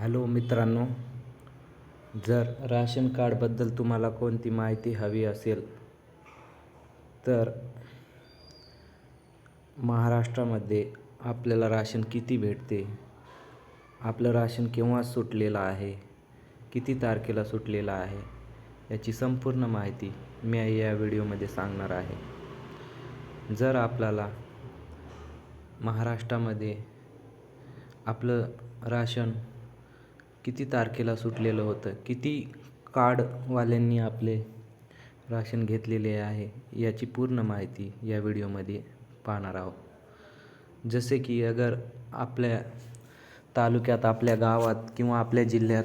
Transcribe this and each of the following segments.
Hello मित्रांनो जर ration कार्डबद्दल तुम्हाला कोणती माहिती हवी असेल तर महाराष्ट्रामध्ये आपल्याला राशन किती भेटते? आपलं राशन केव्हा सुटलेलं आहे? किती तारखेला सुटलेलं आहे? याची संपूर्ण माहिती मी या व्हिडिओमध्ये सांगणार आहे. जर आपल्याला महाराष्ट्रामध्ये आपलं राशन किती तारखेला सुटलेलं होतं? किती कार्डवाल्यांनी आपले राशन घेतलेले आहे? याची पूर्ण माहिती या व्हिडिओमध्ये पाहणार आहोत. जसे की अगर आपल्या तालुक्यात आपल्या गावात किंवा आपल्या जिल्ह्यात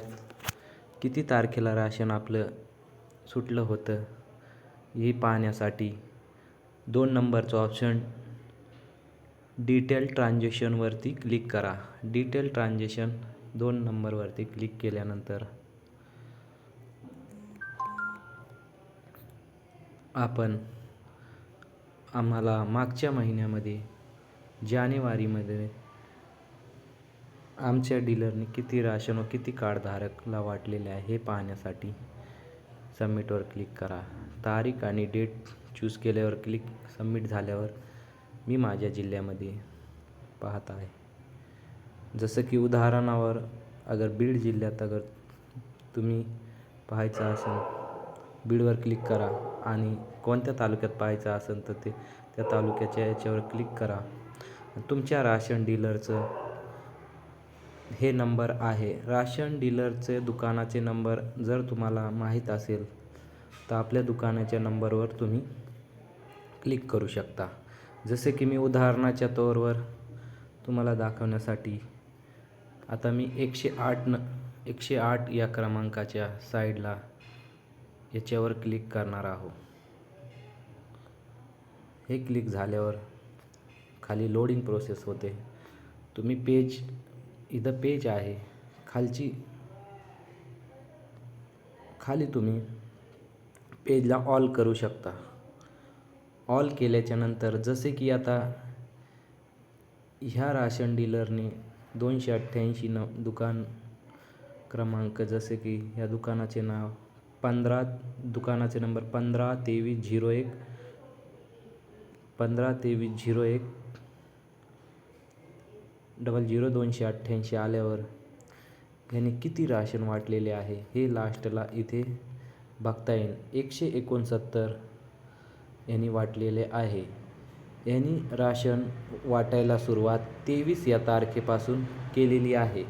किती तारखेला राशन आपलं सुटलं होतं हे पाहण्यासाठी दोन नंबरचं ऑप्शन डिटेल ट्रान्झॅक्शनवरती क्लिक करा. डिटेल ट्रान्झॅक्शन दोन नंबरवरती क्लिक केल्यानंतर आपण आम्हाला मागच्या महिन्यामध्ये जानेवारीमध्ये आमच्या डीलरने किती राशन व किती कार्डधारकला वाटलेले आहे हे पाहण्यासाठी सबमिटवर क्लिक करा. तारीख आणि डेट चूज केल्यावर क्लिक सबमिट झाल्यावर मी माझ्या जिल्ह्यामध्ये पाहत आहे. जसं की उदाहरणावर अगर बीड जिल्ह्यात अगर तुम्ही पाहायचं असेल बीडवर क्लिक करा आणि कोणत्या तालुक्यात पाहायचं असेल तर ते त्या तालुक्याच्या याच्यावर क्लिक करा. तुमच्या राशन डीलरचं हे नंबर आहे. राशन डीलरचे दुकानाचे नंबर जर तुम्हाला माहीत असेल तर आपल्या दुकानाच्या नंबरवर तुम्ही क्लिक करू शकता. जसे की मी उदाहरणाच्या तोरवर तुम्हाला दाखवण्यासाठी आता मी एकशे आठ न एकशे आठ या क्रमांकाच्या साईडला याच्यावर क्लिक करणार आहो. हे क्लिक झाल्यावर खाली लोडिंग प्रोसेस होते. तुम्ही पेज इथं पेज आहे. खालची खाली तुम्ही पेजला ऑल करू शकता. ऑल केल्याच्यानंतर जसे की आता ह्या राशन डीलरने दोनशे अठ्ठ्याऐंशी न दुकान क्रमांक जसे की ह्या दुकानाचे नाव पंधरा दुकानाचे नंबर पंधरा तेवीस झिरो एक पंधरा तेवीस झिरो एक डबल झिरो दोनशे अठ्ठ्याऐंशी आल्यावर ह्याने किती राशन वाटलेले आहे हे लास्टला इथे बघता येईल. एकशे एकोणसत्तर यांनी वाटलेले आहे. यांनी राशन वाटायला सुरुवात तेवीस या तारखेपासून केलेली आहे.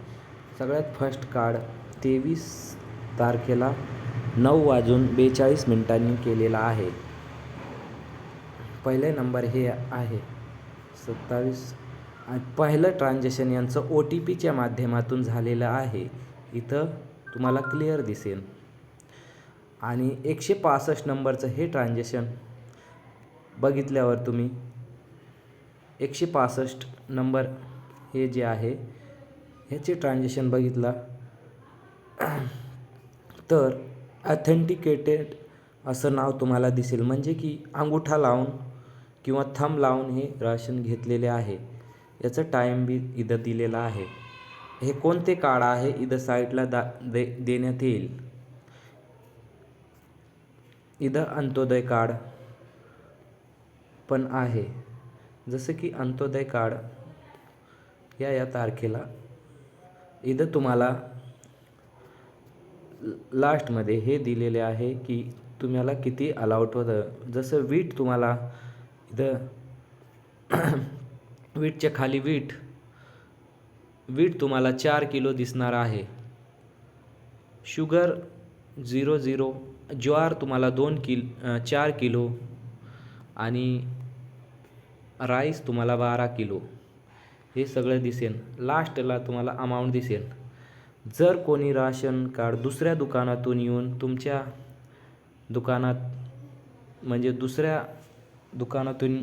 सगळ्यात फर्स्ट कार्ड तेवीस तारखेला नऊ वाजून बेचाळीस मिनिटांनी केलेला आहे. पहिले नंबर हे आहे. सत्तावीस आणि पहिलं ट्रान्झॅक्शन यांचं ओ टी पीच्या माध्यमातून झालेलं आहे. इथं तुम्हाला क्लिअर दिसेल. आणि एकशे पासष्ट नंबरचं हे ट्रान्झॅक्शन बघितल्यावर तुम्ही एकशे पासष्ट नंबर हे जे आहे ह्याचे ट्रान्झॅक्शन बघितला. तर ॲथेंटिकेटेड असं नाव तुम्हाला दिसेल. म्हणजे की अंगुठा लावून किंवा थंब लावून हे राशन घेतलेले आहे. याचं टाईम बी इथं दिलेला आहे. हे कोणते कार्ड आहे? इथं साईडला दा दे देण्यात येईल. इथं अंत्योदय कार्ड पण आहे. जसं की अंत्योदय कार्ड या या तारखेला इथं तुम्हाला लास्टमध्ये हे दिलेले आहे की तुम्हाला किती अलाउट होतं. जसं वीट तुम्हाला इथं वीटच्या खाली वीट वीट तुम्हाला चार किलो दिसणार आहे. शुगर झिरो झिरो ज्वार तुम्हाला दोन किल चार किलो आणि राईस तुम्हाला बारा किलो. हे सगळं दिसेल लास्टला तुम्हाला अमाऊंट दिसेल. जर कोणी राशन कार्ड दुसऱ्या दुकानातून येऊन तुमच्या दुकानात म्हणजे दुसऱ्या दुकानातून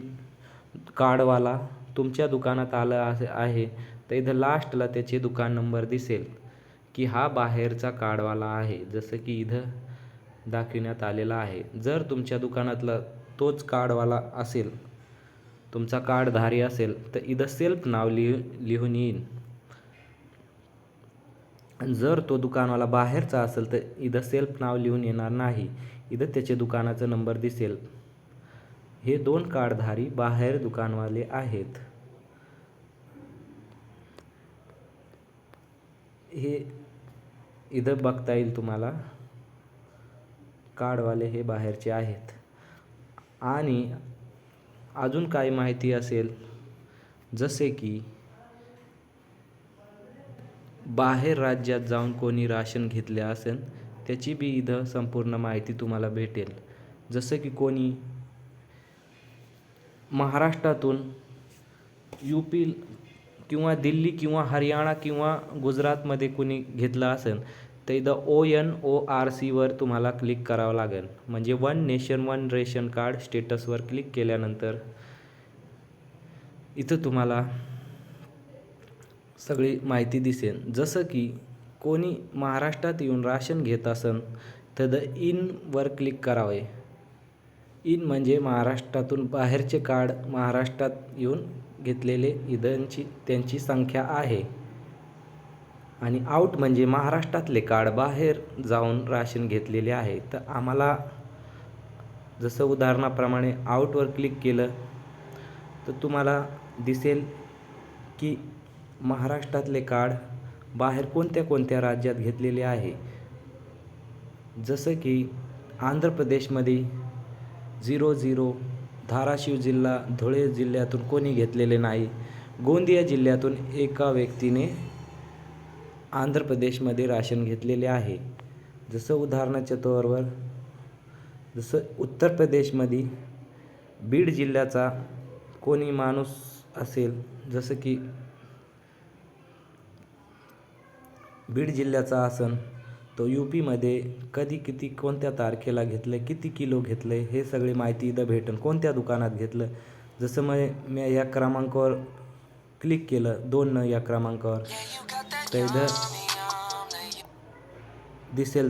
कार्डवाला तुमच्या दुकानात आलं असे आहे तर इथं लास्टला त्याचे दुकान नंबर दिसेल की हा बाहेरचा कार्डवाला आहे जसं की इथं दाखविण्यात आलेला आहे. जर तुमच्या दुकानातला तोच कार्डवाला असेल तुमचा कार्डधारी असेल तर इथं सेल्फ नाव लिह लिहून येईन. जर तो दुकानवाला बाहेरचा असेल तर इथं सेल्फ नाव लिहून येणार नाही. इथं त्याचे दुकानाचा नंबर दिसेल. हे दोन कार्डधारी बाहेर दुकानवाले आहेत. हे इथं बघता येईल तुम्हाला. कार्डवाले हे बाहेरचे आहेत. आणि अजून काही माहिती असेल? जसे की बाहेर राज्यात जाऊन कोणी राशन घेतले असेल त्याची बी इथं संपूर्ण माहिती तुम्हाला भेटेल. जसं की कोणी महाराष्ट्रातून यू पी किंवा दिल्ली किंवा हरियाणा किंवा गुजरातमध्ये कोणी घेतलं असेल तर इथं ओ एन ओ आर सीवर तुम्हाला क्लिक करावं लागेल. म्हणजे one nation one ration card स्टेटसवर click केल्यानंतर इथं तुम्हाला सगळी माहिती दिसेल. जसं की कोणी महाराष्ट्रात येऊन राशन घेत असन तर द इनवर क्लिक करावे. इन म्हणजे महाराष्ट्रातून बाहेरचे कार्ड महाराष्ट्रात येऊन घेतलेले इदांची त्यांची संख्या आहे. आणि आऊट म्हणजे महाराष्ट्रातले कार्ड बाहेर जाऊन राशन घेतलेले आहे. तर आम्हाला जसं उदाहरणाप्रमाणे आऊटवर क्लिक केलं तर तुम्हाला दिसेल की महाराष्ट्रातले कार्ड बाहेर कोणत्या कोणत्या राज्यात घेतलेले आहे. जसं की आंध्र प्रदेशमध्ये झिरो झिरो धाराशिव जिल्हा धुळे जिल्ह्यातून कोणी घेतलेले नाही. गोंदिया जिल्ह्यातून एका व्यक्तीने आंध्र प्रदेशमध्ये राशन घेतलेले आहे. जसं उदाहरणाच्या तोरावर जसं उत्तर प्रदेशमध्ये बीड जिल्ह्याचा कोणी माणूस असेल जसं की बीड जिल्ह्याचा असन तो यू पीमध्ये कधी किती कोणत्या तारखेला घेतलं आहे किती किलो घेतलं आहे हे सगळी माहिती इथं भेटेल कोणत्या दुकानात घेतलं? जसं मग मी या क्रमांकावर क्लिक केलं दोन न या क्रमांकावर. तर इथं दिसेल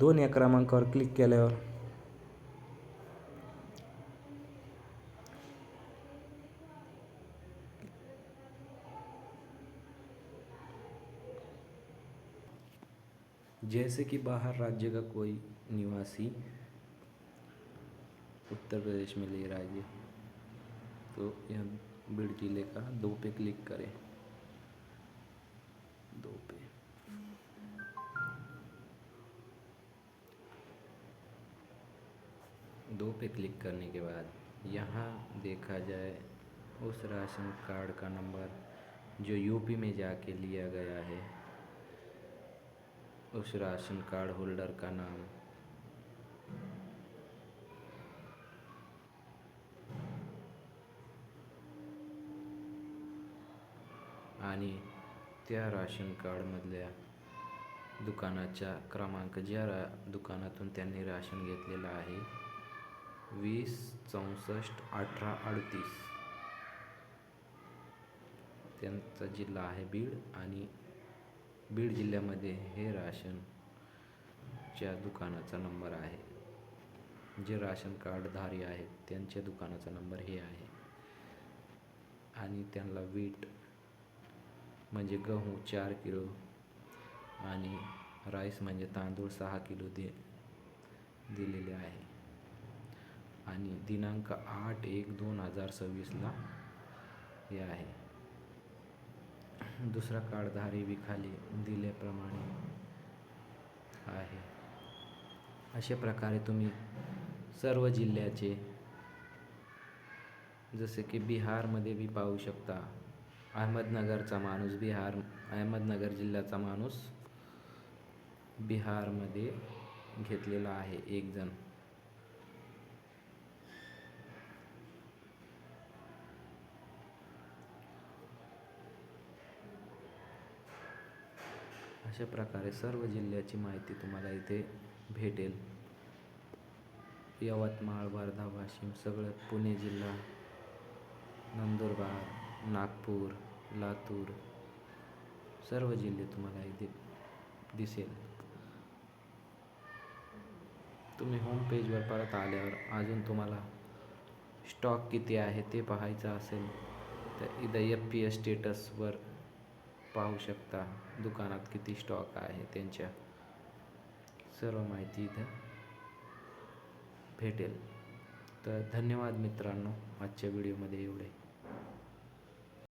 दोन या क्रमांकावर क्लिक केल्यावर। जैसे कि बाहर राज्य का कोई निवासी उत्तर प्रदेश में ले है तो यह बीड़ ज़िले का दो पे क्लिक करें। दो पे। दो पे क्लिक करने के बाद यहाँ देखा जाए, उस राशन कार्ड का नंबर जो यूपी में जाके लिया गया है, उस राशन कार्ड होल्डर का नाम। आणि त्या राशन कार्डमधल्या दुकानाच्या क्रमांक ज्या रा दुकानातून त्यांनी राशन घेतलेलं आहे वीस चौसष्ट अठरा अडतीस. त्यांचा जिल्हा आहे बीड आणि बीड जिल्ह्यामध्ये हे राशनच्या दुकानाचा नंबर आहे. जे राशन कार्डधारी आहेत त्यांच्या दुकानाचा नंबर हे आहे. आणि त्यांना वीट म्हणजे गहू चार किलो आणि राईस म्हणजे तांदूळ सहा किलो दे दिलेले आहे. आणि दिनांक आठ एक दोन हजार सव्वीसला हे आहे. दुसरा कार्डधारी विखाली दिल्याप्रमाणे आहे. अशा प्रकारे तुम्ही सर्व जिल्ह्याचे जसे की बिहारमध्ये बी पाहू शकता अहमदनगरचा माणूस बिहार अहमदनगर जिल्ह्याचा माणूस बिहारमध्ये घेतलेला आहे एक जण. अशा प्रकारे सर्व जिल्ह्याची माहिती तुम्हाला इथे भेटेल. यवतमाळ वर्धा वाशिम सगळं पुणे जिल्हा नंदुरबार नागपूर लातूर सर्व जिल्हे तुम्हाला इथे दिसेल. तुम्ही होम पेजवर परत आल्यावर अजून तुम्हाला स्टॉक किती आहे ते पाहायचं असेल तर इथं एफ पी एस स्टेटसवर पाहू शकता दुकानात किती स्टॉक आहे त्यांच्या. सर्व माहिती इथं भेटेल. तर धन्यवाद मित्रांनो आजच्या व्हिडिओमध्ये एवढे.